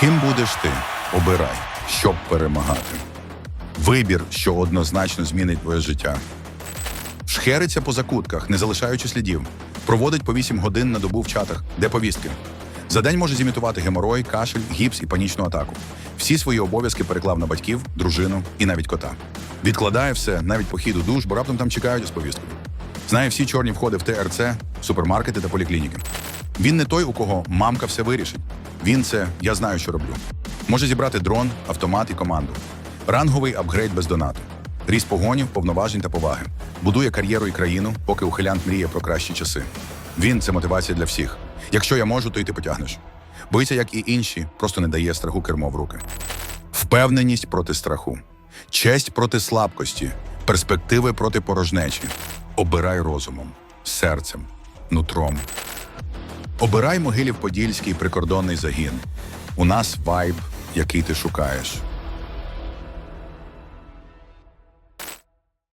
Ким будеш ти? Обирай, щоб перемагати. Вибір, що однозначно змінить твоє життя. Шхериться по закутках, не залишаючи слідів. Проводить по 8 годин на добу в чатах, де повістки. За день може зімітувати геморой, кашель, гіпс і панічну атаку. Всі свої обов'язки переклав на батьків, дружину і навіть кота. Відкладає все, навіть похід у душ, бо раптом там чекають з повісткою. Знає всі чорні входи в ТРЦ, супермаркети та поліклініки. Він не той, у кого мамка все вирішить. Він це я знаю, що роблю. Може зібрати дрон, автомат і команду. Ранговий апгрейд без донату. Ріст погонів, повноважень та поваги. Будує кар'єру і країну, поки ухилянт мріє про кращі часи. Він це мотивація для всіх. Якщо я можу, то й ти потягнеш. Боїться, як і інші, просто не дає страху кермо в руки. Впевненість проти страху, честь проти слабкості, перспективи проти порожнечі. Обирай розумом, серцем, нутром. Обирай Могилів Подільський прикордонний загін. У нас вайб, який ти шукаєш.